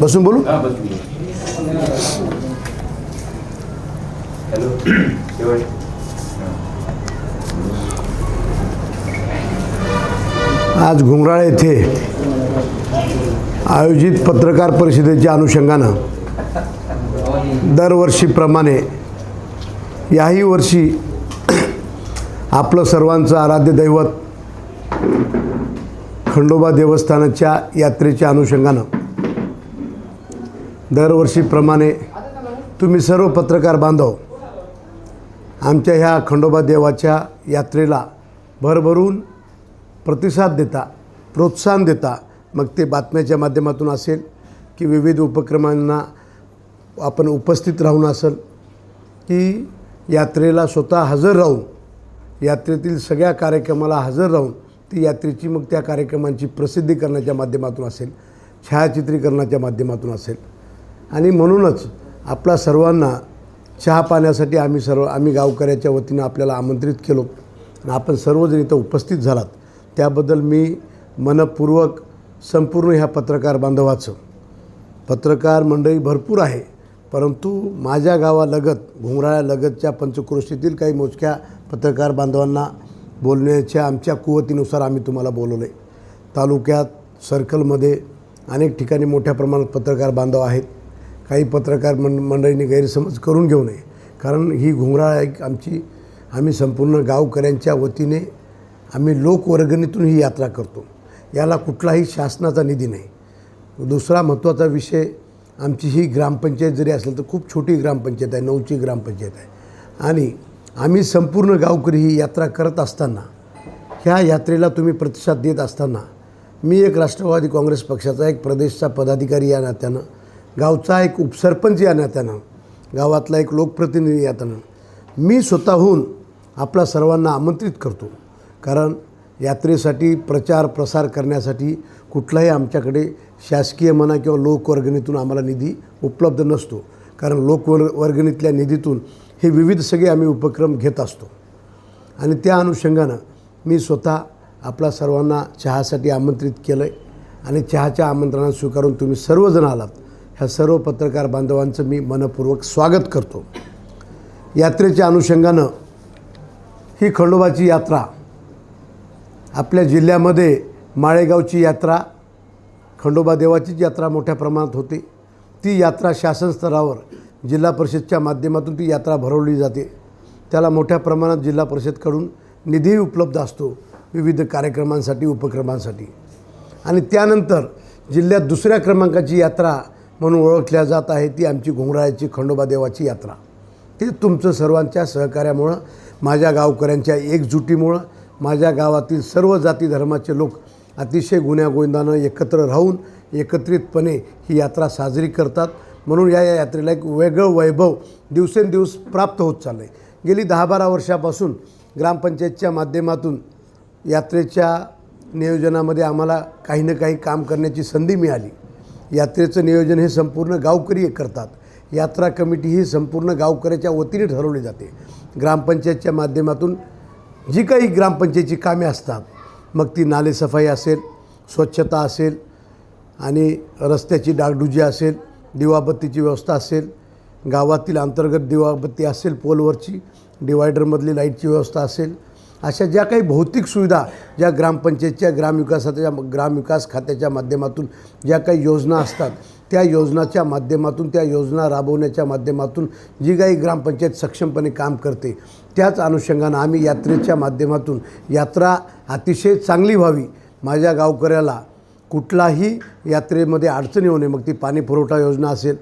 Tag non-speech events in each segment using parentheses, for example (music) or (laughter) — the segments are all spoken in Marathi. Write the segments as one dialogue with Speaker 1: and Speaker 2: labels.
Speaker 1: बसून बोला?
Speaker 2: आज घुंगराळ येथे आयोजित पत्रकार परिषदेच्या अनुषंगानं दरवर्षीप्रमाणे याही वर्षी आपलं सर्वांचं आराध्य दैवत खंडोबा देवस्थानाच्या यात्रेच्या अनुषंगानं दरवर्षीप्रमाणे तुम्ही सर्व पत्रकार बांधव आमच्या ह्या खंडोबा देवाच्या यात्रेला भरभरून प्रतिसाद देता प्रोत्साहन देता. मग ते बातम्याच्या माध्यमातून असेल की विविध उपक्रमांना आपण उपस्थित राहून असेल की यात्रेला स्वतः हजर राहून यात्रेतील सगळ्या कार्यक्रमाला हजर राहून ती यात्रेची मग त्या कार्यक्रमांची प्रसिद्धी करण्याच्या माध्यमातून असेल छायाचित्रीकरणाच्या माध्यमातून असेल. आणि म्हणूनच आपला सर्वांना चहा पाण्यासाठी आम्ही सर्व आम्ही गावकऱ्याच्या वतीनं आपल्याला आमंत्रित केलो. आणि आपण सर्वजण इथं उपस्थित झालात. त्याबद्दल मी मनपूर्वक संपूर्ण ह्या पत्रकार बांधवाचं पत्रकार मंडळी भरपूर आहे. परंतु माझ्या गावालगत घुमराळ्यालगतच्या पंचक्रोशीतील काही मोजक्या पत्रकार बांधवांना बोलण्याच्या आमच्या कुवतीनुसार आम्ही तुम्हाला बोलवलं आहे तालुक्यात सर्कलमध्ये अनेक ठिकाणी मोठ्या प्रमाणात पत्रकार बांधव आहेत. काही पत्रकार मं मंडळींनी गैरसमज करून घेऊ नये. कारण ही घुंगराळ एक आमची आम्ही संपूर्ण गावकऱ्यांच्या वतीने आम्ही लोकवर्गणीतून ही यात्रा करतो. याला कुठलाही शासनाचा निधी नाही. दुसरा महत्त्वाचा विषय आमची ही ग्रामपंचायत जरी असेल तर खूप छोटी ग्रामपंचायत आहे नऊची ग्रामपंचायत आहे. आणि आम्ही संपूर्ण गावकरी ही यात्रा करत असताना ह्या यात्रेला तुम्ही प्रतिसाद देत असताना मी एक राष्ट्रवादी काँग्रेस पक्षाचा एक प्रदेशचा पदाधिकारी या नात्यानं गावचा एक उपसरपंच या नात्यानं गावातला एक लोकप्रतिनिधी या नात्यानं मी स्वतःहून आपला सर्वांना आमंत्रित करतो. कारण यात्रेसाठी प्रचार प्रसार करण्यासाठी कुठलाही आमच्याकडे शासकीय म्हणा किंवा लोकवर्गणीतून आम्हाला निधी उपलब्ध नसतो. कारण लोकवर वर्गणीतल्या निधीतून हे विविध सगळे आम्ही उपक्रम घेत असतो. आणि त्या अनुषंगानं मी स्वतः आपला सर्वांना चहासाठी आमंत्रित केलं आहे आणि चहाच्या आमंत्रणात स्वीकारून तुम्ही सर्वजण आलात. ह्या सर्व पत्रकार बांधवांचं मी मनपूर्वक स्वागत करतो. यात्रेच्या अनुषंगानं ही खंडोबाची यात्रा आपल्या जिल्ह्यामध्ये माळेगावची यात्रा खंडोबा देवाचीच यात्रा मोठ्या प्रमाणात होते. ती यात्रा शासन स्तरावर जिल्हा परिषदच्या माध्यमातून ती यात्रा भरवली जाते. त्याला मोठ्या प्रमाणात जिल्हा परिषदकडून निधीही उपलब्ध असतो विविध कार्यक्रमांसाठी उपक्रमांसाठी. आणि त्यानंतर जिल्ह्यात दुसऱ्या क्रमांकाची यात्रा म्हणून ओळखल्या जात आहे ती आमची घोंगराळ्याची खंडोबा देवाची यात्रा. ते तुमचं सर्वांच्या सहकार्यामुळं माझ्या गावकऱ्यांच्या एकजुटीमुळं माझ्या गावातील सर्व जाती धर्माचे लोक अतिशय गुण्यागोविंदानं एकत्र राहून एकत्रितपणे ही यात्रा साजरी करतात. म्हणून या या यात्रेला एक वेगळं वैभव दिवसेंदिवस प्राप्त होत चाललं आहे गेली दहा बारा वर्षापासून ग्रामपंचायतच्या माध्यमातून यात्रेच्या नियोजनामध्ये आम्हाला काही ना काही काम करण्याची संधी मिळाली. यात्रेचं नियोजन हे संपूर्ण गावकरी करतात. यात्रा कमिटी ही संपूर्ण गावकऱ्याच्या वतीने ठरवली जाते. ग्रामपंचायतच्या माध्यमातून जी काही ग्रामपंचायतची कामे असतात मग ती नालेसफाई असेल स्वच्छता असेल आणि रस्त्याची डागडुजी असेल दिवाबत्तीची व्यवस्था असेल गावातील अंतर्गत दिवाबत्ती असेल पोलवरची डिवायडरमधली लाईटची व्यवस्था असेल अशा ज्या काही भौतिक सुविधा ज्या ग्रामपंचायतच्या ग्रामविकासाच्या ग्रामविकास खात्याच्या माध्यमातून ज्या काही योजना असतात त्या योजनाच्या माध्यमातून त्या योजना राबवण्याच्या माध्यमातून जी काही ग्रामपंचायत सक्षमपणे काम करते त्याच अनुषंगानं आम्ही यात्रेच्या माध्यमातून यात्रा अतिशय चांगली व्हावी माझ्या गावकऱ्याला कुठलाही यात्रेमध्ये अडचणी होणे नये. मग ती पाणी पुरवठा योजना असेल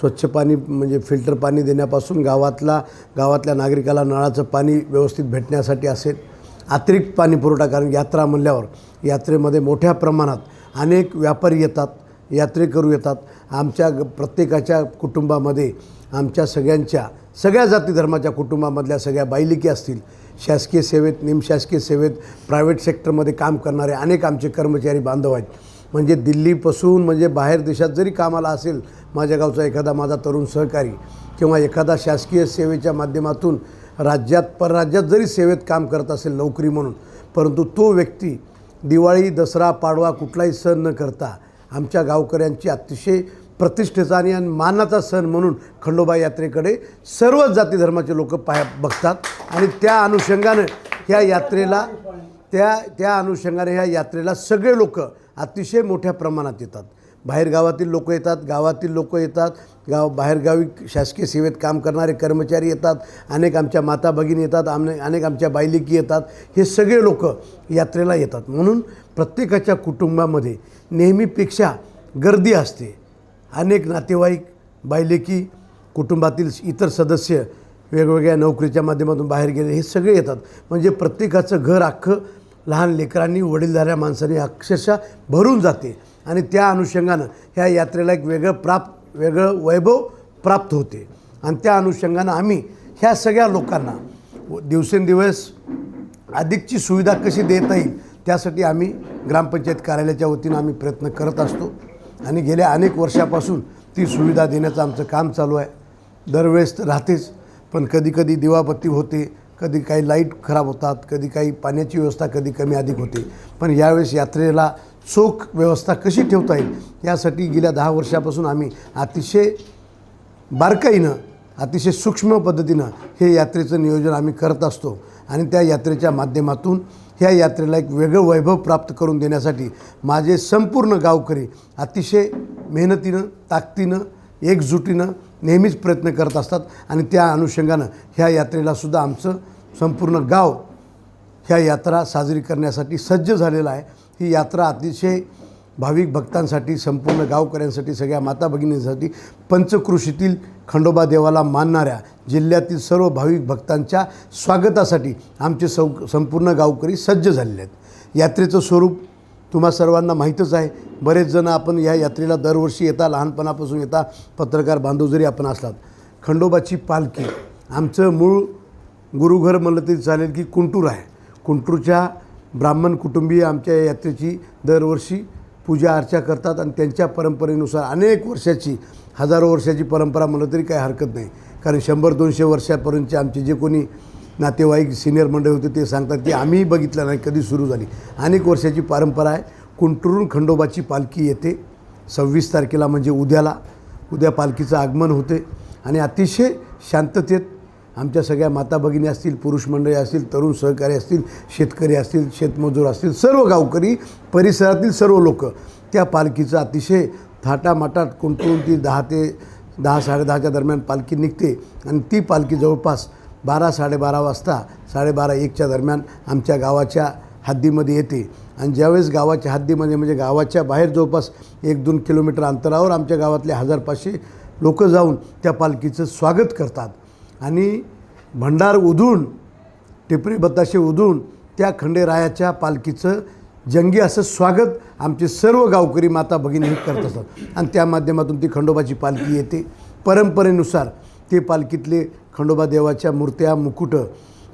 Speaker 2: स्वच्छ पाणी म्हणजे फिल्टर पाणी देण्यापासून गावातला गावातल्या नागरिकाला नळाचं पाणी व्यवस्थित भेटण्यासाठी असेल अतिरिक्त पाणी पुरवठा. कारण यात्रा म्हणल्यावर यात्रेमध्ये मोठ्या प्रमाणात अनेक व्यापारी येतात यात्रेकरू येतात. आमच्या ग- प्रत्येकाच्या कुटुंबामध्ये आमच्या सगळ्यांच्या सगळ्या जाती धर्माच्या कुटुंबामधल्या सगळ्या बायलिकी असतील शासकीय सेवेत निमशासकीय सेवेत प्रायव्हेट सेक्टरमध्ये काम करणारे अनेक आमचे कर्मचारी बांधव आहेत. म्हणजे दिल्लीपासून म्हणजे बाहेर देशात जरी कामाला असेल माझ्या गावचा एखादा माझा तरुण सहकारी किंवा एखादा शासकीय सेवेच्या माध्यमातून राज्यात परराज्यात जरी सेवेत काम करत असेल नोकरी म्हणून परंतु तो व्यक्ती दिवाळी दसरा पाडवा कुठलाही सण न करता आमच्या गावकऱ्यांची अतिशय प्रतिष्ठेचा आणि आणि मानाचा सण म्हणून खंडोबा यात्रेकडे सर्वच जाती धर्माचे लोक पाया बघतात. आणि त्या अनुषंगानं ह्या यात्रेला त्या त्या अनुषंगाने ह्या यात्रेला सगळे लोक अतिशय मोठ्या प्रमाणात येतात. बाहेरगावातील लोक येतात गावातील लोक येतात गाव बाहेरगावी शासकीय सेवेत काम करणारे कर्मचारी येतात अनेक आमच्या माता भगिनी येतात आमने अनेक आमच्या बायलिकी येतात हे सगळे लोक यात्रेला येतात. म्हणून प्रत्येकाच्या कुटुंबामध्ये नेहमीपेक्षा गर्दी असते. अनेक नातेवाईक बायलेकी कुटुंबातील इतर सदस्य वेगवेगळ्या नोकरीच्या माध्यमातून बाहेर गेले हे सगळे येतात. म्हणजे प्रत्येकाचं घर अख्खं लहान लेकरांनी वडीलधाऱ्या माणसांनी अक्षरशः भरून जाते. आणि त्या अनुषंगानं ह्या यात्रेला एक वेगळं प्राप्त वेगळं वैभव प्राप्त होते. आणि त्या अनुषंगानं आम्ही ह्या सगळ्या लोकांना व- दिवसेंदिवस अधिकची सुविधा कशी देता येईल त्यासाठी आम्ही ग्रामपंचायत कार्यालयाच्या वतीनं आम्ही प्रयत्न करत असतो. आणि गेल्या अनेक वर्षापासून ती सुविधा देण्याचं आमचं काम चालू आहे. दरवेळेस राहतेच पण कधी कधी दिवाबत्ती होते कधी काही लाइट खराब होतात कधी काही पाण्याची व्यवस्था कधी कमी अधिक होते. पण यावेळेस यात्रेला चोख व्यवस्था कशी ठेवता येईल यासाठी गेल्या दहा वर्षापासून आम्ही अतिशय बारकाईनं अतिशय सूक्ष्म पद्धतीनं हे यात्रेचं नियोजन आम्ही करत असतो. आणि त्या यात्रेच्या माध्यमातून ह्या यात्रेला एक वेगळं वैभव प्राप्त करून देण्यासाठी माझे संपूर्ण गावकरी अतिशय मेहनतीनं ताकदीनं एकजुटीनं नेहमीच प्रयत्न करत असतात आणि त्या अनुषंगानं ह्या यात्रेलासुद्धा आमचं संपूर्ण गाव ह्या यात्रा साजरी करण्यासाठी सज्ज झालेला आहे. ही यात्रा अतिशय भाविक भक्तांसाठी संपूर्ण गावकऱ्यांसाठी सगळ्या माता भगिनींसाठी पंचकृषीतील खंडोबा देवाला मानणाऱ्या जिल्ह्यातील सर्व भाविक भक्तांच्या स्वागतासाठी आमचे सौ संपूर्ण गावकरी सज्ज झालेले आहेत. यात्रेचं स्वरूप तुम्हा सर्वांना माहीतच आहे. बरेच जण आपण या यात्रेला दरवर्षी येता लहानपणापासून येता पत्रकार बांधव जरी आपण असलात खंडोबाची पालखी आमचं मूळ गुरुघर म्हणलं तरी चालेल की कुंटूर आहे. कुंटूरच्या ब्राह्मण कुटुंबीय आमच्या यात्रेची दरवर्षी पूजा अर्चा करतात आणि त्यांच्या परंपरेनुसार अनेक वर्षाची हजारो वर्षाची परंपरा म्हणलं तरी काही हरकत नाही. कारण शंभर दोनशे वर्षापर्यंतचे आमचे जे कोणी नातेवाईक सिनियर मंडळी होते ते सांगतात की आम्हीही बघितलं नाही कधी सुरू झाली. अनेक वर्षाची परंपरा आहे. कुंटूरून खंडोबाची पालखी येते. सव्वीस तारखेला म्हणजे उद्याला. उद्या पालखीचं आगमन होते. आणि अतिशय शांततेत आमच्या सगळ्या माता भगिनी असतील पुरुष मंडळी असतील तरुण सहकारी असतील शेतकरी असतील शेतमजूर असतील सर्व गावकरी परिसरातील सर्व लोक त्या पालखीचं अतिशय थाटामाटात कुंटून ती दहा ते दहा साडेदहाच्या दरम्यान पालखी निघते आणि ती पालखी जवळपास बारा साडेबारा वाजता साडेबारा एकच्या दरम्यान आमच्या गावाच्या हद्दीमध्ये येते. आणि ज्यावेळेस गावाच्या हद्दीमध्ये म्हणजे गावाच्या बाहेर जवळपास एक दोन किलोमीटर अंतरावर आमच्या गावातले हजार पाचशे लोकं जाऊन त्या पालखीचं स्वागत करतात. आणि भंडार उधळून टिपरी बताशे उधळून त्या खंडेरायाच्या पालखीचं जंगी असं स्वागत आमचे सर्व गावकरी माता भगिनी हे करत असतात. आणि त्या माध्यमातून ती खंडोबाची पालखी येते. परंपरेनुसार ते पालखीतले खंडोबा देवाच्या मूर्त्या मुकुटं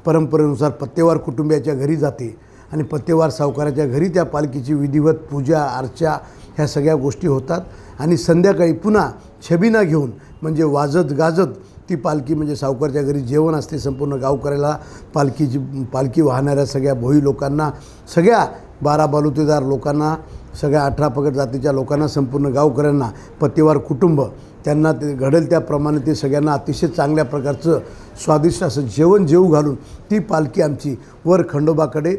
Speaker 2: परंपरेनुसार पत्तेवार कुटुंबियाच्या घरी जाते. आणि पत्तेवार सावकाराच्या घरी त्या पालखीची विधिवत पूजा अर्चा ह्या सगळ्या गोष्टी होतात. आणि संध्याकाळी पुन्हा छबिना घेऊन म्हणजे वाजत गाजत ती पालखी म्हणजे सावकारच्या घरी जेवण असते संपूर्ण गावकऱ्याला. पालखीची पालखी वाहणाऱ्या सगळ्या भोई लोकांना सगळ्या बारा बालुतेदार लोकांना सगळ्या अठरा पगड जातीच्या लोकांना संपूर्ण गावकऱ्यांना पत्तेवार कुटुंब त्यांना ते घडेल त्याप्रमाणे ते सगळ्यांना अतिशय चांगल्या प्रकारचं स्वादिष्ट असं जेवण जेवू घालून ती पालखी आमची वर खंडोबाकडे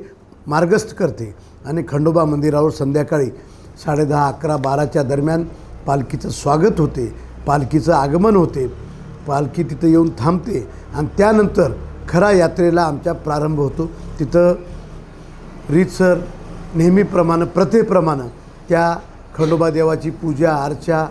Speaker 2: मार्गस्थ करते आणि खंडोबा मंदिरावर संध्याकाळी साडेदहा अकरा बाराच्या दरम्यान पालखीचं स्वागत होते. पालखीचं आगमन होते. पालखी तिथं येऊन थांबते आणि त्यानंतर खरा यात्रेला आमच्या प्रारंभ होतो. तिथं रीतसर नेहमीप्रमाणे प्रथेप्रमाणे त्या खंडोबा देवाची पूजा अर्चा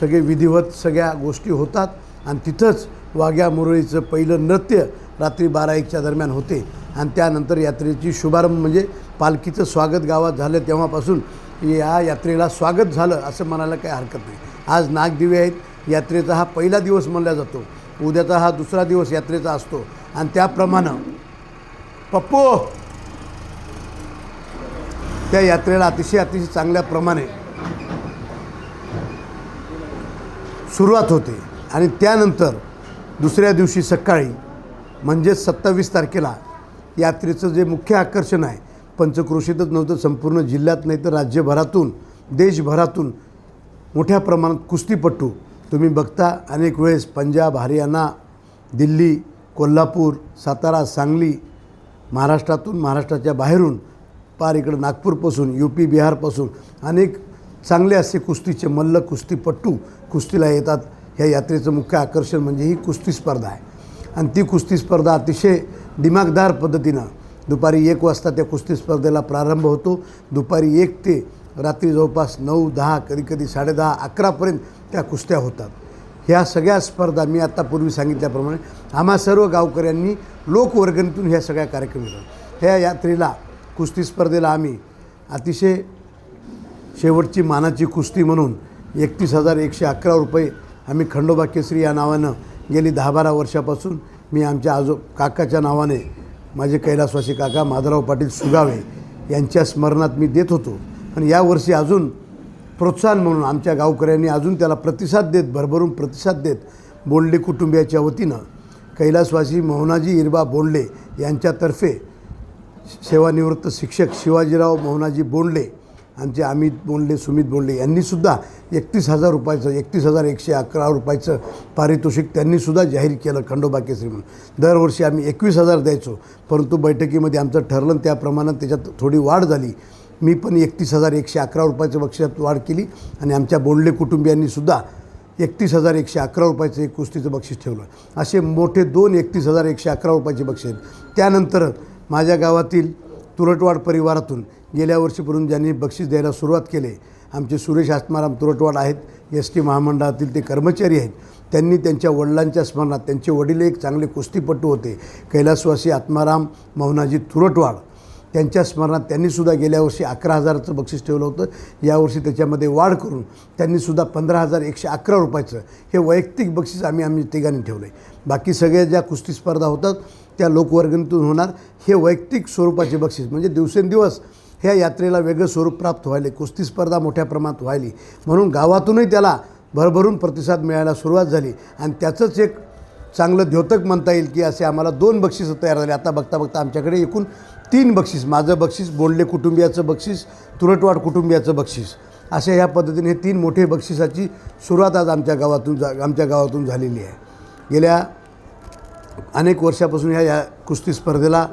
Speaker 2: सगळे विधिवत सगळ्या गोष्टी होतात. आणि तिथंच वाघ्या मुरळीचं पहिलं नृत्य रात्री बारा एकच्या दरम्यान होते. आणि त्यानंतर यात्रेची शुभारंभ म्हणजे पालखीचं स्वागत गावात झालं तेव्हापासून. या यात्रेला स्वागत झालं असं म्हणायला काही हरकत नाही. आज नागदिवे आहेत. यात्रेचा हा पहिला दिवस म्हणला जातो. उद्याचा हा दुसरा दिवस यात्रेचा असतो. आणि त्याप्रमाणे पप्पू! त्या यात्रेला अतिशय अतिशय चांगल्या प्रमाणे सुरुवात होते. आणि त्यानंतर दुसऱ्या दिवशी सकाळी म्हणजेच सत्तावीस तारखेला यात्रेचं जे मुख्य आकर्षण आहे पंचक्रोशीतच नव्हतं संपूर्ण जिल्ह्यात नाही तर राज्यभरातून देशभरातून मोठ्या प्रमाणात कुस्तीपट्टू तुम्ही बघता. अनेक वेळेस पंजाब हरियाणा दिल्ली कोल्हापूर सातारा सांगली महाराष्ट्रातून महाराष्ट्राच्या बाहेरून पार इकडं नागपूरपासून यू पी बिहारपासून अनेक चांगले असे कुस्तीचे मल्ल कुस्तीपट्टू कुस्तीला येतात. ह्या यात्रेचं मुख्य आकर्षण म्हणजे ही कुस्ती स्पर्धा आहे. आणि ती कुस्ती स्पर्धा अतिशय दिमागदार पद्धतीनं दुपारी एक वाजता त्या कुस्ती स्पर्धेला प्रारंभ होतो. दुपारी एक ते रात्री जवळपास नऊ दहा कधीकधी साडेदहा अकरापर्यंत त्या कुस्त्या होतात. ह्या सगळ्या स्पर्धा मी आत्तापूर्वी पूर्वी सांगितल्याप्रमाणे आम्हा सर्व गावकऱ्यांनी लोकवर्गणीतून ह्या सगळ्या कार्यक्रम घेतात ह्या यात्रेला कुस्ती स्पर्धेला आम्ही अतिशय शेवटची मानाची कुस्ती म्हणून एकतीस हजार एकशे अकरा रुपये आम्ही खंडोबा केसरी या नावानं गेली दहा बारा वर्षापासून मी आमच्या आजो काकाच्या नावाने माझे कैलासवासी काका माधवराव पाटील सुगावे यांच्या स्मरणात मी देत होतो. आणि यावर्षी अजून प्रोत्साहन म्हणून आमच्या गावकऱ्यांनी अजून त्याला प्रतिसाद देत भरभरून प्रतिसाद देत बोंडले कुटुंबियाच्या वतीनं कैलासवासी मोहनाजी इरबा बोंडले यांच्यातर्फे सेवानिवृत्त शिक्षक शिवाजीराव मोहनाजी बोंडले आमचे अमित बोंडले सुमित बोंडले यांनीसुद्धा एकतीस हजार रुपयाचं एकतीस हजार एकशे अकरा रुपयाचं पारितोषिक त्यांनीसुद्धा जाहीर केलं खंडोबा केसरी म्हणून. दरवर्षी आम्ही एकवीस हजार द्यायचो परंतु बैठकीमध्ये आमचं ठरलं आणि त्या प्रमाणात त्याच्यात थोडी वाढ झाली. मी पण एकतीस हजार एकशे अकरा रुपयाच्या बक्षिसात वाढ केली आणि आमच्या बोंडले कुटुंबियांनीसुद्धा एकतीस हजार एकशे अकरा रुपयाचं एक कुस्तीचं बक्षीस ठेवलं. असे मोठे दोन एकतीस हजार एकशे अकरा रुपयाचे बक्षीस त्यानंतर माझ्या गावातील तुरटवाड परिवारातून गेल्या वर्षीपर्यंत ज्यांनी बक्षीस द्यायला सुरुवात केली आमचे सुरेश आत्माराम तुरटवाड आहेत एस टी महामंडळातील ते कर्मचारी आहेत त्यांनी त्यांच्या वडिलांच्या स्मरणात त्यांचे वडील एक चांगले कुस्तीपटू होते कैलासवासी आत्माराम मौनाजी तुरटवाड. त्यांच्या स्मरणात त्यांनीसुद्धा गेल्या वर्षी अकरा हजाराचं बक्षीस ठेवलं होतं यावर्षी त्याच्यामध्ये वाढ करून त्यांनीसुद्धा पंधरा हजार एकशे अकरा रुपयाचं हे वैयक्तिक बक्षीस आम्ही आम्ही तिघांनी ठेवलं आहे बाकी सगळ्या ज्या कुस्ती स्पर्धा होतात त्या लोकवर्गणीतून होणार हे वैयक्तिक स्वरूपाचे बक्षीस. म्हणजे दिवसेंदिवस ह्या यात्रेला वेगळं स्वरूप प्राप्त व्हायले कुस्ती स्पर्धा मोठ्या प्रमाणात व्हायली. म्हणून गावातूनही त्याला भरभरून प्रतिसाद मिळायला सुरुवात झाली. आणि त्याचंच एक चांगलं द्योतक म्हणता येईल की असे आम्हाला दोन बक्षिसं तयार झाले. आता बघता बघता आमच्याकडे एकूण तीन बक्षीस माझं बक्षीस बोंडले कुटुंबियाचं बक्षीस तुरटवाड कुटुंबियाचं बक्षीस. अशा ह्या पद्धतीने हे तीन मोठे बक्षिसाची सुरुवात आज आमच्या गावातून जा आमच्या गावातून झालेली आहे. गेल्या अनेक वर्षापासून ह्या या कुस्ती स्पर्धेला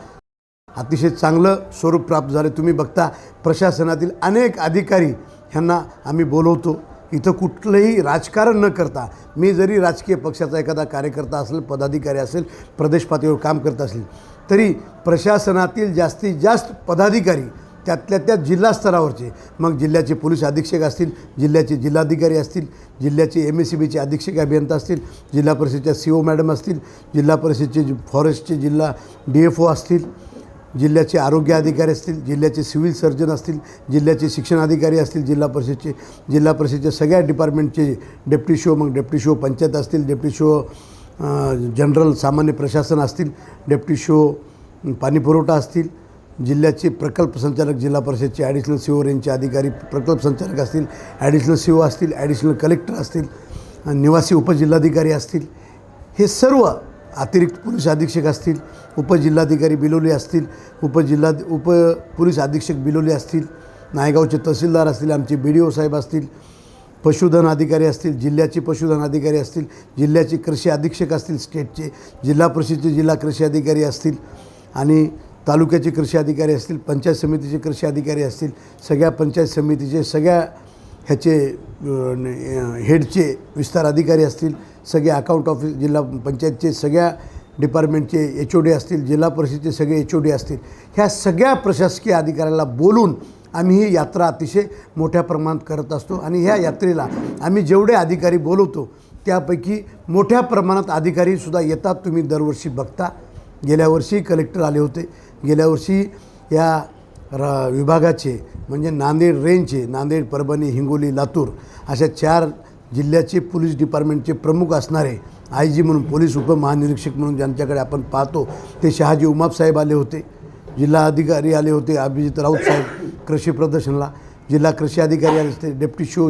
Speaker 2: अतिशय चांगलं स्वरूप प्राप्त झाले. तुम्ही बघता प्रशासनातील अनेक अधिकारी ह्यांना आम्ही बोलवतो. इथं कुठलंही राजकारण न करता मी जरी राजकीय पक्षाचा एखादा कार्यकर्ता असेल पदाधिकारी असेल प्रदेश पातळीवर काम करत असेल तरी प्रशासनातील जास्तीत जास्त पदाधिकारी त्यातल्या त्या जिल्हा स्तरावरचे. मग जिल्ह्याचे पोलीस अधीक्षक असतील जिल्ह्याचे जिल्हाधिकारी असतील जिल्ह्याचे एम एस सी बीचे अधीक्षक अभियंता असतील जिल्हा परिषदेच्या सी ओ मॅडम असतील जिल्हा परिषदेचे फॉरेस्टचे जिल्हा डी एफ ओ असतील जिल्ह्याचे आरोग्य अधिकारी असतील जिल्ह्याचे सिव्हिल सर्जन असतील जिल्ह्याचे शिक्षण अधिकारी असतील जिल्हा परिषदचे जिल्हा परिषदेच्या सगळ्या डिपार्टमेंटचे डेप्टी शो मग डेप्टी शो पंचायत असतील डेप्टी शो जनरल सामान्य प्रशासन असतील डेप्टी शो पाणीपुरवठा असतील जिल्ह्याचे प्रकल्प संचालक जिल्हा परिषदचे ॲडिशनल सी ओ रेंजचे अधिकारी प्रकल्प संचालक असतील ॲडिशनल सी ओ असतील ॲडिशनल कलेक्टर असतील निवासी उपजिल्हाधिकारी असतील हे सर्व अतिरिक्त पोलीस अधीक्षक असतील उपजिल्हाधिकारी बिलोली असतील उपजिल्हा उप पोलीस अधीक्षक बिलोली असतील नायगावचे तहसीलदार असतील आमचे बी डी ओ साहेब असतील पशुधन अधिकारी असतील जिल्ह्याचे पशुधन अधिकारी असतील जिल्ह्याचे कृषी अधीक्षक असतील स्टेटचे जिल्हा परिषदचे जिल्हा कृषी अधिकारी असतील आणि तालुक्याचे कृषी अधिकारी असतील पंचायत समितीचे कृषी अधिकारी असतील सगळ्या पंचायत समितीचे सगळ्या ह्याचे हेडचे विस्तार अधिकारी असतील सगळे अकाउंट ऑफिस जिल्हा पंचायतचे सगळ्या डिपार्टमेंटचे एच ओ डी असतील जिल्हा परिषदेचे सगळे एच ओ डी असतील ह्या सगळ्या प्रशासकीय अधिकाऱ्याला बोलून आम्ही ही यात्रा अतिशय मोठ्या प्रमाणात करत असतो आणि ह्या यात्रेला आम्ही जेवढे अधिकारी बोलवतो त्यापैकी मोठ्या प्रमाणात अधिकारीसुद्धा येतात तुम्ही दरवर्षी बघता. गेल्या वर्षी कलेक्टर आले होते. गेल्या वर्षी या र विभागाचे म्हणजे नांदेड रेंजचे नांदेड परभणी हिंगोली लातूर अशा चार जिल्ह्याचे पोलीस डिपार्टमेंटचे प्रमुख असणारे आय जी म्हणून पोलीस उपमहानिरीक्षक म्हणून ज्यांच्याकडे आपण पाहतो ते शहाजी उमाप साहेब आले होते. जिल्हा अधिकारी आले होते अभिजित राऊत साहेब कृषी प्रदर्शनला. जिल्हा कृषी अधिकारी आले होते डेप्टी शो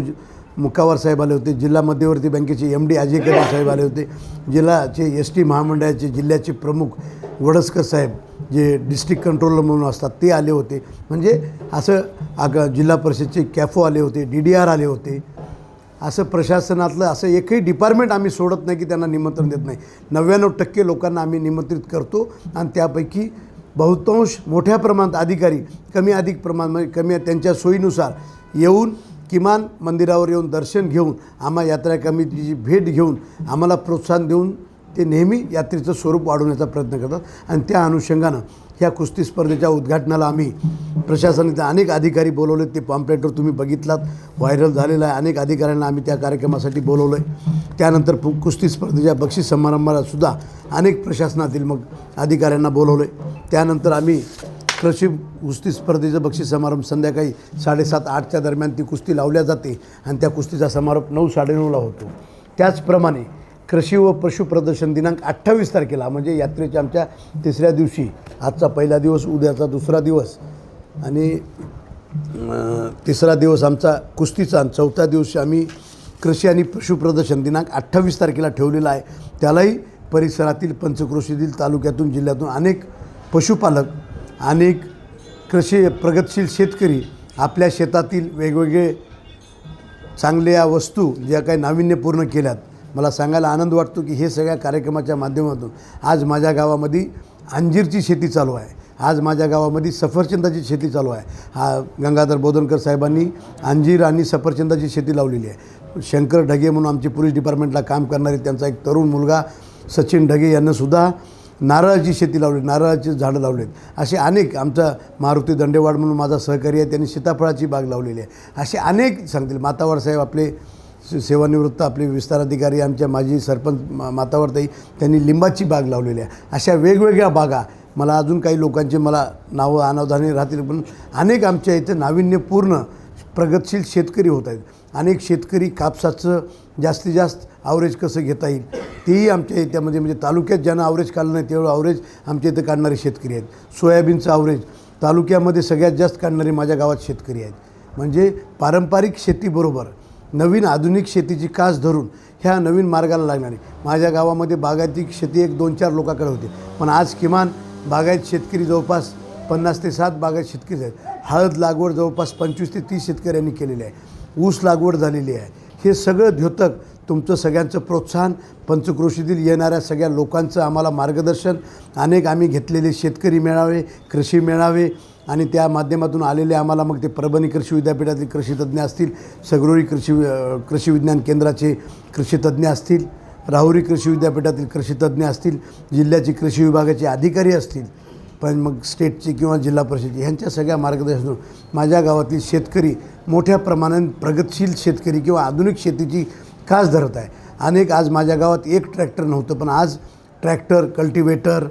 Speaker 2: मुकावार साहेब आले होते. जिल्हा मध्यवर्ती बँकेचे एम डी अजय कदम साहेब आले होते. जिल्ह्याचे एस टी महामंडळाचे जिल्ह्याचे प्रमुख वडसकर साहेब जे डिस्ट्रिक्ट कंट्रोलर म्हणून असतात ते आले होते. म्हणजे असं आग जिल्हा परिषदचे कॅफो आले होते डी डी आर आले होते. असं प्रशासनातलं असं एकही डिपार्टमेंट आम्ही सोडत नाही की त्यांना निमंत्रण देत नाही. नव्याण्णव टक्के लोकांना आम्ही निमंत्रित करतो आणि त्यापैकी बहुतांश मोठ्या प्रमाणात अधिकारी कमी अधिक प्रमाण म्हणजे कमी त्यांच्या सोयीनुसार येऊन किमान मंदिरावर येऊन दर्शन घेऊन आम्हा यात्रा कमिटीची भेट घेऊन आम्हाला प्रोत्साहन देऊन ते नेहमी यात्रेचं स्वरूप वाढवण्याचा प्रयत्न करतात. आणि त्या अनुषंगानं ह्या कुस्ती स्पर्धेच्या उद्घाटनाला आम्ही प्रशासनाचे अनेक अधिकारी बोलवले ते पॉम्पलेटवर तुम्ही बघितलात. व्हायरल झालेलं आहे. अनेक अधिकाऱ्यांना आम्ही त्या कार्यक्रमासाठी बोलवलं आहे त्यानंतर पु कुस्ती स्पर्धेच्या बक्षीस समारंभाला सुद्धा अनेक प्रशासनातील मग अधिकाऱ्यांना बोलवलं आहे त्यानंतर आम्ही कृषी कुस्ती स्पर्धेचं बक्षीस समारंभ संध्याकाळी साडेसात आठच्या दरम्यान ती कुस्ती लावल्या जाते. आणि त्या कुस्तीचा समारोप नऊ साडेनऊला होतो. त्याचप्रमाणे कृषी व पशु प्रदर्शन दिनांक अठ्ठावीस तारखेला म्हणजे यात्रेच्या आमच्या तिसऱ्या दिवशी. आजचा पहिला दिवस उद्याचा दुसरा दिवस. आणि तिसरा दिवस आमचा कुस्तीचा आणि चौथ्या दिवशी आम्ही कृषी आणि पशु प्रदर्शन दिनांक अठ्ठावीस तारखेला ठेवलेला आहे. त्यालाही परिसरातील पंचक्रोशीतील तालुक्यातून जिल्ह्यातून अनेक पशुपालक अनेक कृषी प्रगतशील शेतकरी आपल्या शेतातील वेगवेगळे चांगल्या वस्तू ज्या काही नाविन्यपूर्ण केल्यात मला सांगायला आनंद वाटतो की हे सगळ्या कार्यक्रमाच्या माध्यमातून आज माझ्या गावामध्ये अंजीरची शेती चालू आहे. आज माझ्या गावामध्ये सफरचंदाची शेती चालू आहे. हा गंगाधर बोधनकर साहेबांनी अंजीर आणि सफरचंदाची शेती लावलेली आहे. शंकर ढगे म्हणून आमचे पोलीस डिपार्टमेंटला काम करणारे त्यांचा एक तरुण मुलगा सचिन ढगे यांनासुद्धा नारळाची शेती लावली नारळाची झाडं लावलेत असे अनेक आमचा मारुती दंडेवाड म्हणून माझा सहकारी आहे त्यांनी सीताफळाची बाग लावलेली आहे. असे अनेक सांगतील. मातावर साहेब आपले सेवानिवृत्त आपले विस्तार अधिकारी आमच्या माजी सरपंच मा- मातावरताई त्यांनी लिंबाची बाग लावलेली आहे. अशा वेगवेगळ्या बागा मला अजून काही लोकांचे मला नावं अनावधाने राहतील पण अनेक आमच्या इथे नाविन्यपूर्ण प्रगतशील शेतकरी होत आहेत. अनेक शेतकरी कापसाचं जास्तीत जास्त आवरेज कसं घेता येईल तेही आमच्या इत्यामध्ये म्हणजे-, म्हणजे तालुक्यात ज्यांना आवरेज काढलं नाही तेवढं आवरेज आमच्या इथं काढणारे शेतकरी आहेत. सोयाबीनचं आवरेज तालुक्यामध्ये सगळ्यात जास्त काढणारे माझ्या गावात शेतकरी आहेत. म्हणजे पारंपरिक शेतीबरोबर नवीन आधुनिक शेतीची कास धरून ह्या नवीन मार्गाला लागणारी माझ्या गावामध्ये बागायती शेती एक दोन चार लोकांकडे होती. पण आज किमान बागायत शेतकरी जवळपास पन्नास ते सात बागायत शेतकरी आहेत. हळद लागवड जवळपास पंचवीस ते तीस शेतकऱ्यांनी केलेली आहे. ऊस लागवड झालेली आहे. हे सगळं द्योतक तुमचं सगळ्यांचं प्रोत्साहन पंचक्रोशीतील येणाऱ्या सगळ्या लोकांचं आम्हाला मार्गदर्शन अनेक आम्ही घेतलेले शेतकरी मेळावे कृषी मेळावे आणि त्या माध्यमातून आलेले आम्हाला मग ते परभणी कृषी विद्यापीठातील कृषीतज्ञ असतील सगरोरी कृषी कृषी विज्ञान केंद्राचे कृषीतज्ञ असतील राहुरी कृषी विद्यापीठातील कृषीतज्ञ असतील जिल्ह्याचे कृषी विभागाचे अधिकारी असतील पण मग स्टेटचे किंवा जिल्हा परिषदची ह्यांच्या सगळ्या मार्गदर्शनातून माझ्या गावातील शेतकरी मोठ्या प्रमाणात प्रगतशील शेतकरी किंवा आधुनिक शेतीची कास धरत आहे. अनेक आज माझ्या गावात एक ट्रॅक्टर नव्हतं पण आज ट्रॅक्टर कल्टिवेटर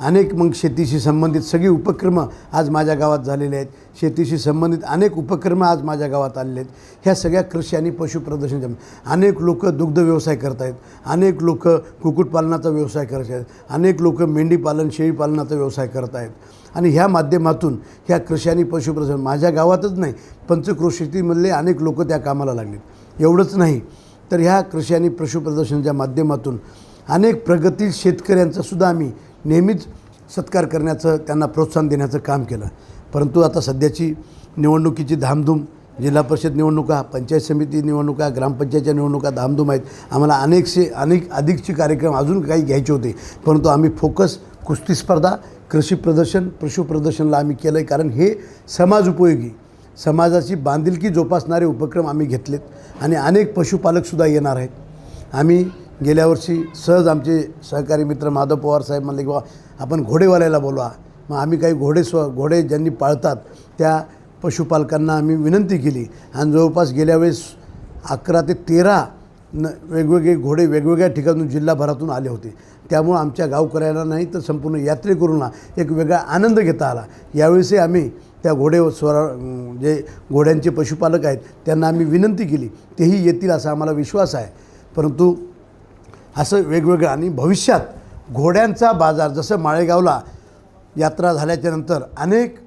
Speaker 2: अनेक मग शेतीशी संबंधित सगळी उपक्रम आज माझ्या गावात झालेले आहेत. शेतीशी संबंधित अनेक उपक्रम आज माझ्या गावात आलेले आहेत. ह्या सगळ्या कृषी आणि पशुप्रदर्शनाच्या अनेक लोक दुग्ध व्यवसाय करत आहेत अनेक लोक कुक्कुटपालनाचा व्यवसाय करत आहेत अनेक लोक मेंढीपालन शेळीपालनाचा व्यवसाय करत आहेत आणि ह्या माध्यमातून ह्या कृषी आणि पशुप्रदर्शन माझ्या गावातच नाही पंचक्रोशीमधले अनेक लोक त्या कामाला लागलेत. एवढंच नाही तर ह्या कृषी आणि पशुप्रदर्शनाच्या माध्यमातून अनेक प्रगतील शेतकऱ्यांचा सुद्धा आम्ही नेहमीच सत्कार करण्याचं त्यांना प्रोत्साहन देण्याचं काम केलं. परंतु आता सध्याची निवडणुकीची धामधूम जिल्हा परिषद निवडणुका पंचायत समिती निवडणुका ग्रामपंचायतच्या निवडणुका धामधूम आहेत. आम्हाला अनेकसे अनेक अधिकचे कार्यक्रम अजून काही घ्यायचे होते. परंतु आम्ही फोकस कुस्ती स्पर्धा कृषी प्रदर्शन पशु प्रदर्शनला आम्ही केलं आहे कारण हे समाज उपयोगी. समाजाची बांधिलकी जोपासणारे उपक्रम आम्ही घेतलेत आणि अनेक पशुपालकसुद्धा येणार आहेत. आम्ही गेल्या वर्षी सहज आमचे सहकारी मित्र माधव पवार साहेब म्हणले की बा आपण घोडेवाल्याला बोलवा. मग आम्ही काही घोडे स्व घोडे ज्यांनी पाळतात त्या पशुपालकांना आम्ही विनंती केली. आणि जवळपास गेल्या वेळेस अकरा ते तेरा न वेगवेगळे घोडे वेगवेगळ्या ठिकाणून जिल्हाभरातून आले होते. त्यामुळं आमच्या गावकऱ्यांना नाही तर संपूर्ण यात्रेकरूंना एक वेगळा आनंद घेता आला. यावेळेसही आम्ही त्या घोडे स्वरा जे घोड्यांचे पशुपालक आहेत त्यांना आम्ही विनंती केली. तेही येतील असा आम्हाला विश्वास आहे. परंतु असं वेगवेगळं. आणि भविष्यात घोड्यांचा बाजार जसं माळेगावला यात्रा झाल्याच्यानंतर अनेक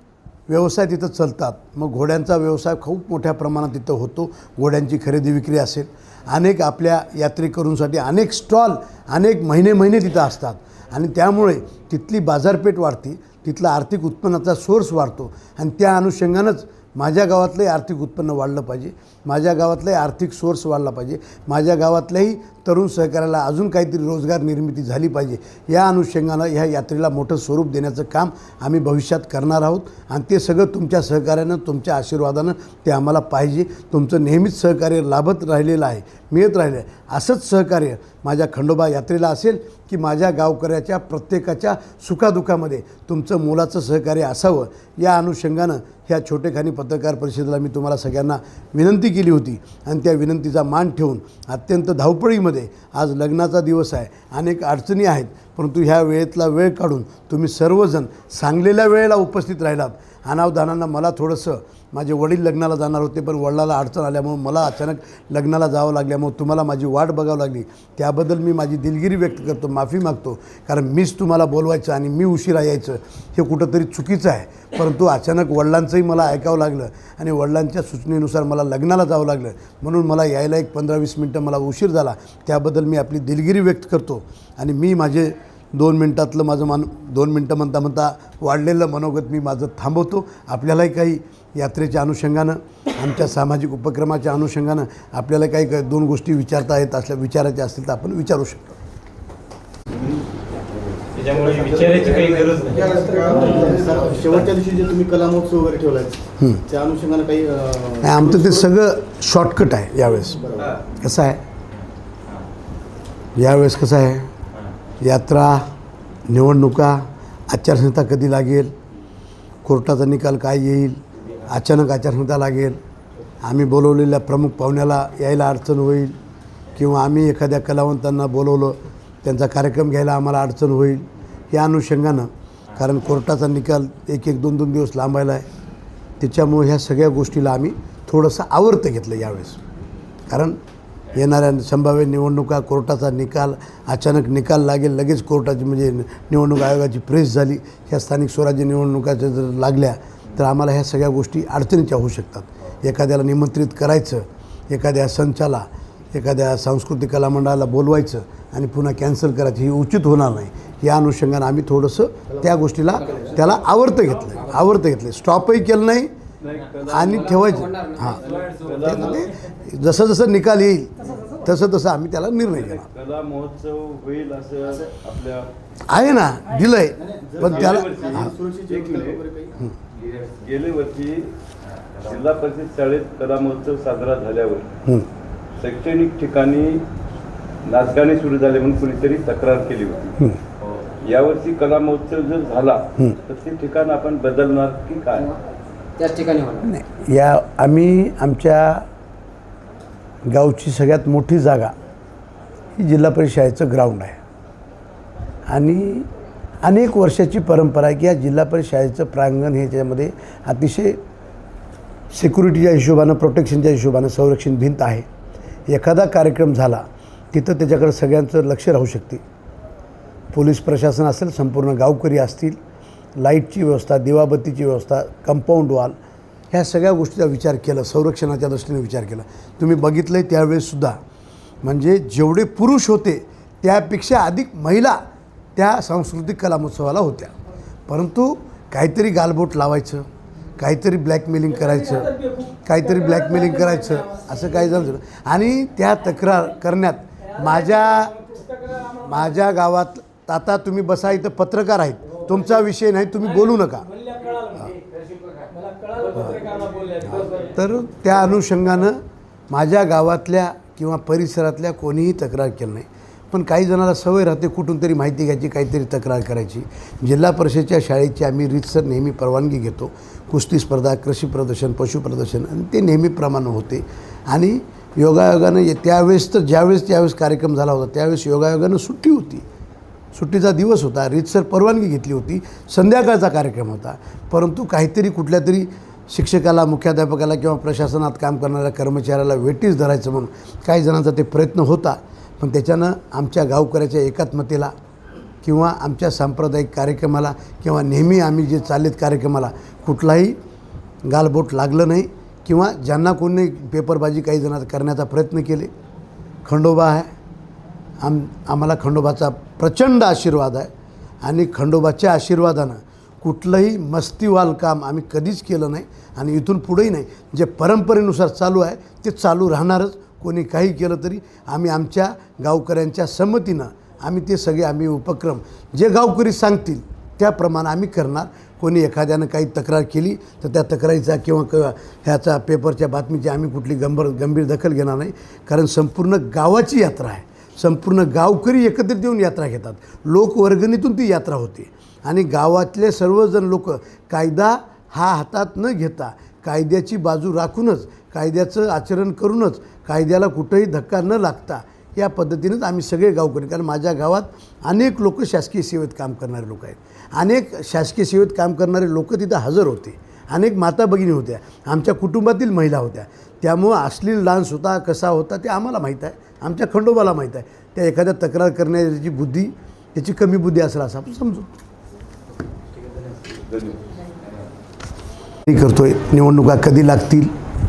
Speaker 2: व्यवसाय तिथं चालतात. मग घोड्यांचा व्यवसाय खूप मोठ्या प्रमाणात तिथं होतो. घोड्यांची खरेदी विक्री असेल. अनेक आपल्या यात्रेकरूंसाठी अनेक स्टॉल अनेक महिने महिने तिथं असतात. आणि त्यामुळे तिथली बाजारपेठ वाढते. तिथला आर्थिक उत्पन्नाचा सोर्स वाढतो. आणि त्या अनुषंगानंच माझ्या गावातलंही आर्थिक उत्पन्न वाढलं पाहिजे. माझ्या गावातलाही आर्थिक सोर्स वाढला पाहिजे. माझ्या गावातल्याही तरुण सहकार्याला अजून काहीतरी रोजगार निर्मिती झाली पाहिजे. या अनुषंगानं ह्या यात्रेला मोठं स्वरूप देण्याचं काम आम्ही भविष्यात करणार आहोत. आणि ते सगळं तुमच्या सहकार्यानं तुमच्या आशीर्वादानं ते आम्हाला पाहिजे. तुमचं नेहमीच सहकार्य लाभत राहिलेलं आहे मिळत राहिलं आहे. असंच सहकार्य माझ्या खंडोबा यात्रेला असेल की माझ्या गावकऱ्याच्या प्रत्येकाच्या सुखादुखामध्ये तुमचं मोलाचं सहकार्य असावं. या अनुषंगानं ह्या छोटेखानी पत्रकार परिषदेला मी तुम्हाला सगळ्यांना विनंती केली होती आणि त्या विनंतीचा मान ठेवून अत्यंत धावपळीमध्ये आज लग्नाचा दिवस आहे. अनेक अडचणी आहेत परंतु ह्या वेळेतला वेळ काढून तुम्ही सर्वजण सांगलेल्या वेळेला उपस्थित राहिलात. अनावधानांना मला थोडंसं माझे वडील लग्नाला जाणार होते पण वडिलाला अडचण आल्यामुळं मला अचानक लग्नाला जावं लागल्यामुळं तुम्हाला माझी वाट बघावं लागली. त्याबद्दल मी माझी दिलगिरी व्यक्त करतो माफी मागतो कारण मीच तुम्हाला बोलवायचं आणि मी उशिरा यायचं हे कुठंतरी चुकीचं आहे. परंतु अचानक वडिलांचंही मला ऐकावं लागलं आणि वडिलांच्या सूचनेनुसार मला लग्नाला जावं लागलं. म्हणून मला यायला एक पंधरा वीस मिनटं मला उशीर झाला. त्याबद्दल मी आपली दिलगिरी व्यक्त करतो आणि मी माझे दोन मिनटातलं माझं मान दोन मिनटं म्हणता म्हणता वाढलेलं मनोगत मी माझं थांबवतो. आपल्यालाही काही यात्रेच्या अनुषंगानं आमच्या सामाजिक उपक्रमाच्या अनुषंगानं आपल्याला काही काही दोन गोष्टी विचारता येत असल्या विचारायच्या असतील तर आपण विचारू शकतो.
Speaker 3: त्याच्यामुळे विचारायची काही गरज नाही.
Speaker 4: शेवटच्या दिवशी जे तुम्ही कला महोत्सव वगैरे ठेवलाय त्या अनुषंगाने काही
Speaker 2: नाही, आमचं ते सगळं शॉर्टकट आहे यावेळेस. कसं आहे? यावेळेस कसं आहे? यात्रा निवडणुका आचारसंहिता कधी लागेल? कोर्टाचा निकाल काय येईल? अचानक आचारसंहिता लागेल. आम्ही बोलवलेल्या प्रमुख पाहुण्याला यायला अडचण होईल किंवा आम्ही एखाद्या कलावंतांना बोलवलं त्यांचा कार्यक्रम घ्यायला आम्हाला अडचण होईल या अनुषंगानं. कारण कोर्टाचा निकाल एक एक दोन दोन दिवस लांबायला आहे. त्याच्यामुळे ह्या सगळ्या गोष्टीला आम्ही थोडंसं आवर्त घेतलं यावेळेस. कारण येणाऱ्या संभाव्य निवडणुका कोर्टाचा निकाल अचानक निकाल लागेल लगेच कोर्टाची म्हणजे निवडणूक आयोगाची प्रेस झाली ह्या स्थानिक स्वराज्य निवडणुकाच्या जर लागल्या तर आम्हाला ह्या सगळ्या गोष्टी अडचणीच्या होऊ शकतात. एखाद्याला निमंत्रित करायचं एखाद्या संचाला एखाद्या सांस्कृतिक कलामंडळाला बोलवायचं आणि पुन्हा कॅन्सल करायचं हे उचित होणार नाही. या अनुषंगानं आम्ही थोडंसं त्या गोष्टीला त्याला आवर्त घेतलं आवर्त घेतलं स्टॉपही केलं नाही आणि ठेवायचं. हां. ते- ते- जसं जसं निकाल येईल तसं तसं आम्ही त्याला निर्णय घेणार.
Speaker 5: कला महोत्सव होईल असं आपल्या
Speaker 2: आहे ना दिलंय. पण त्याला
Speaker 5: गेल्या
Speaker 2: हां.
Speaker 5: वर्षी- जिल्हा परिषद शाळेत कला महोत्सव साजरा झाल्यावर. शैक्षणिक ठिकाणी नाचगाणे सुरू झाले म्हणून कुणीतरी तक्रार केली होती. यावर्षी कला महोत्सव जर झाला तर ते ठिकाण आपण बदलणार की काय?
Speaker 4: त्याच ठिकाणी होणार.
Speaker 2: नाही या आम्ही आमच्या गावची सगळ्यात मोठी जागा ही जिल्हा परिषदेचं ग्राउंड आहे. आणि अनेक वर्षाची परंपरा आहे की या जिल्हा परिषदेचं प्रांगण हे त्याच्यामध्ये अतिशय सिक्युरिटीच्या हिशोबानं प्रोटेक्शनच्या हिशोबानं संरक्षण भिंत आहे. एखादा कार्यक्रम झाला तिथं त्याच्याकडे सगळ्यांचं लक्ष राहू शकते. पोलीस प्रशासन असेल संपूर्ण गावकरी असतील लाईटची व्यवस्था दिवाबत्तीची व्यवस्था कंपाऊंड वॉल ह्या सगळ्या गोष्टीचा विचार केला संरक्षणाच्या दृष्टीने विचार केला. तुम्ही बघितलं आहे त्यावेळेससुद्धा म्हणजे जेवढे पुरुष होते त्यापेक्षा अधिक महिला त्या सांस्कृतिक कला महोत्सवाला होत्या. परंतु काहीतरी गालबोट लावायचं काहीतरी ब्लॅकमेलिंग करायचं काहीतरी ब्लॅकमेलिंग करायचं असं काही झालं आणि त्या तक्रार करण्यात माझ्या माझ्या गावात आता तुम्ही बसा इथं पत्रकार आहेत. तुमचा विषय नाही तुम्ही बोलू नका. तर त्या अनुषंगानं माझ्या गावातल्या किंवा परिसरातल्या कोणीही तक्रार केलं नाही. पण काही जणाला सवय राहते कुठून तरी माहिती घ्यायची काहीतरी तक्रार करायची. जिल्हा परिषदेच्या शाळेची आम्ही रीतसर नेहमी परवानगी घेतो. कुस्ती स्पर्धा कृषी प्रदर्शन पशु प्रदर्शन आणि ते नेहमीप्रमाणे होते. आणि योगायोगानं त्यावेळेस तर ज्यावेळेस त्यावेळेस कार्यक्रम झाला होता त्यावेळेस योगायोगानं सुट्टी होती. सुट्टीचा दिवस होता रीतसर परवानगी घेतली होती संध्याकाळचा कार्यक्रम होता. परंतु काहीतरी कुठल्या तरी शिक्षकाला मुख्याध्यापकाला किंवा प्रशासनात काम करणाऱ्या कर्मचाऱ्याला वेटीस धरायचं म्हणून काही जणांचा ते प्रयत्न होता. पण त्याच्यानं आमच्या गावकऱ्याच्या एकात्मतेला किंवा आमच्या सांप्रदायिक कार्यक्रमाला किंवा नेहमी आम्ही जे चाललेत कार्यक्रमाला कुठलाही गालबोट लागलं नाही किंवा ज्यांना कोणी पेपरबाजी काही जण करण्याचा प्रयत्न केले. खंडोबा आहे. आम आम्हाला खंडोबाचा प्रचंड आशीर्वाद आहे. आणि खंडोबाच्या आशीर्वादानं कुठलंही मस्तीवाल काम आम्ही कधीच केलं नाही आणि इथून पुढेही नाही. जे परंपरेनुसार चालू आहे ते चालू राहणारच. कोणी काही केलं तरी आम्ही आमच्या गावकऱ्यांच्या संमतीनं आम्ही ते सगळे आम्ही उपक्रम जे गावकरी सांगतील त्याप्रमाणे आम्ही करणार. कोणी एखाद्यानं काही तक्रार केली तर त्या तक्रारीचा किंवा क ह्याचा पेपरच्या बातमीची आम्ही कुठली गंभीर गंभीर दखल घेणार नाही. कारण संपूर्ण गावाची यात्रा आहे. संपूर्ण गावकरी एकत्रित येऊन यात्रा घेतात. लोकवर्गणीतून ती यात्रा होते. आणि गावातले सर्वजण लोक कायदा हा हातात न घेता कायद्याची बाजू राखूनच कायद्याचं आचरण करूनच कायद्याला कुठंही धक्का न लागता या पद्धतीनंच आम्ही सगळे गावकरी कारण माझ्या गावात अनेक लोक शासकीय सेवेत काम करणारे लोक आहेत. अनेक शासकीय सेवेत काम करणारे लोक तिथं हजर होते. अनेक माता भगिनी होत्या. आमच्या कुटुंबातील महिला होत्या. त्यामुळं अश्लील डान्स होता कसा होता ते आम्हाला माहीत आहे. आमच्या खंडोबाला माहीत आहे. त्या एखाद्या तक्रार करण्याची बुद्धी त्याची कमी बुद्धी असेल असं आपण समजू. मी करतोय. निवडणुका कधी लागतील?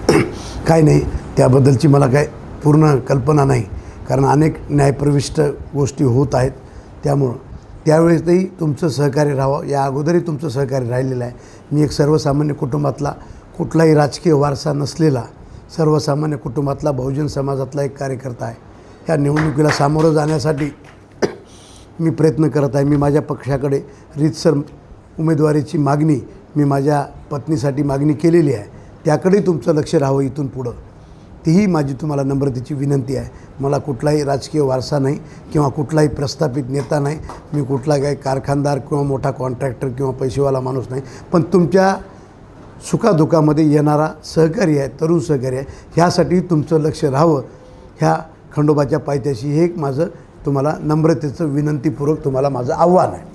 Speaker 2: (clears throat) काय नाही. त्याबद्दलची मला काय पूर्ण कल्पना नाही. कारण अनेक न्यायप्रविष्ट गोष्टी होत आहेत. त्यामुळं त्यावेळेसही तुमचं सहकार्य राहावं. या अगोदरही तुमचं सहकार्य राहिलेलं आहे. मी एक सर्वसामान्य कुटुंबातला कुठलाही राजकीय वारसा नसलेला सर्वसामान्य कुटुंबातला बहुजन समाजातला एक कार्यकर्ता आहे. ह्या निवडणुकीला सामोरं जाण्यासाठी मी प्रयत्न करत आहे. मी माझ्या पक्षाकडे रीतसर उमेदवारीची मागणी मी माझ्या पत्नीसाठी मागणी केलेली आहे. त्याकडेही तुमचं लक्ष राहावं इथून पुढं. तीही माझी तुम्हाला नम्रतेची विनंती आहे. मला कुठलाही राजकीय वारसा नाही किंवा कुठलाही प्रस्थापित नेता नाही. मी कुठला काही कारखानदार किंवा मोठा कॉन्ट्रॅक्टर किंवा पैसेवाला माणूस नाही. पण तुमच्या सुखादुखामध्ये येणारा सहकारी आहे तरुण सहकारी आहे ह्यासाठी तुमचं लक्ष राहावं. ह्या खंडोबाच्या पायथ्याशी हे एक माझं तुम्हाला नम्रतेचं विनंतीपूर्वक तुम्हाला माझं आव्हान आहे.